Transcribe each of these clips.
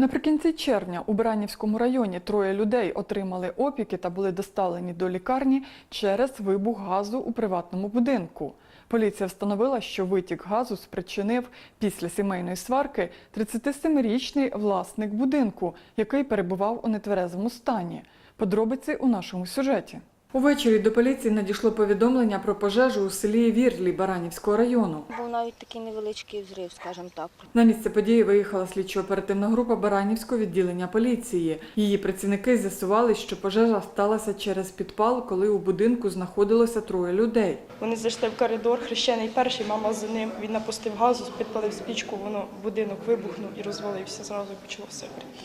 Наприкінці червня у Баранівському районі троє людей отримали опіки та були доставлені до лікарні через вибух газу у приватному будинку. Поліція встановила, що витік газу спричинив після сімейної сварки 37-річний власник будинку, який перебував у нетверезому стані. Подробиці у нашому сюжеті. Увечері до поліції надійшло повідомлення про пожежу у селі Вірлі Баранівського району. Був навіть такий невеличкий взрив, скажімо так. На місце події виїхала слідчо-оперативна група Баранівського відділення поліції. Її працівники з'ясували, що пожежа сталася через підпал, коли у будинку знаходилося троє людей. Вони зайшли в коридор, хрещений перший, мама за ним. Він напустив газу, підпалив спічку, воно будинок вибухнув і розвалився. Зразу почало все горіти.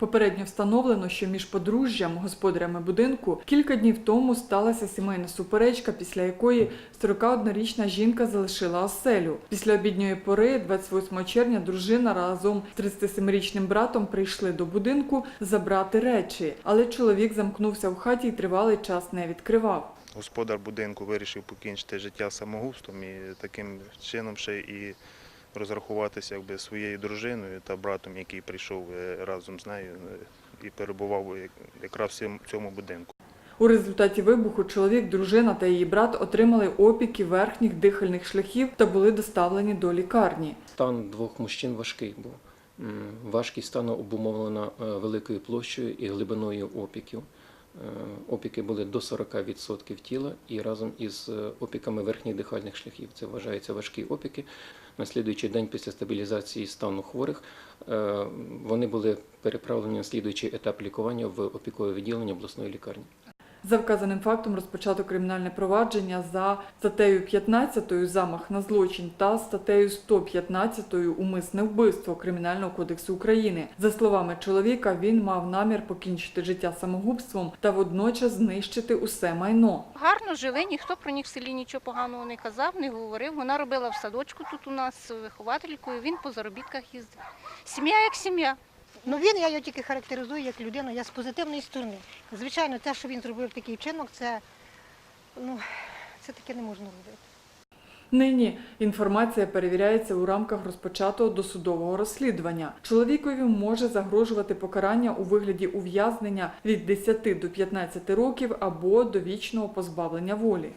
Попередньо встановлено, що між подружжям, господарями будинку, кілька днів тому сталася сімейна суперечка, після якої 41-річна жінка залишила оселю. Після обідньої пори, 28 червня, дружина разом з 37-річним братом прийшли до будинку забрати речі, але чоловік замкнувся в хаті і тривалий час не відкривав. Господар будинку вирішив покінчити життя самогубством і таким чином ще і розрахуватися якби, своєю дружиною та братом, який прийшов е, разом з нею е, і перебував якраз в цьому- будинку. У результаті вибуху чоловік, дружина та її брат отримали опіки верхніх дихальних шляхів та були доставлені до лікарні. Стан двох мужчин важкий був. Важкість стану обумовлена е, великою площею і глибиною опіків. Е, Опіки були до 40% тіла і разом із е, опіками верхніх дихальних шляхів. Це вважаються важкі опіки. На слідуючий день після стабілізації стану хворих е, вони були переправлені на слідуючий етап лікування в опікове відділення обласної лікарні. За вказаним фактом розпочато кримінальне провадження за статтею 15 замах на злочин та статтею 115 умисне вбивство Кримінального кодексу України. За словами чоловіка, він мав намір покінчити життя самогубством та водночас знищити усе майно. Гарно жили, ніхто про них в селі нічого поганого не казав, не говорив. Вона робила в садочку тут у нас вихователькою, він по заробітках їздив. Сім'я як сім'я. Ну він я його тільки характеризую як людину, я з позитивної сторони. Звичайно, те, що він зробив такий вчинок, це ну це таке не можна робити. Нині інформація перевіряється у рамках розпочатого досудового розслідування. Чоловікові може загрожувати покарання у вигляді ув'язнення від 10 до 15 років або довічного позбавлення волі.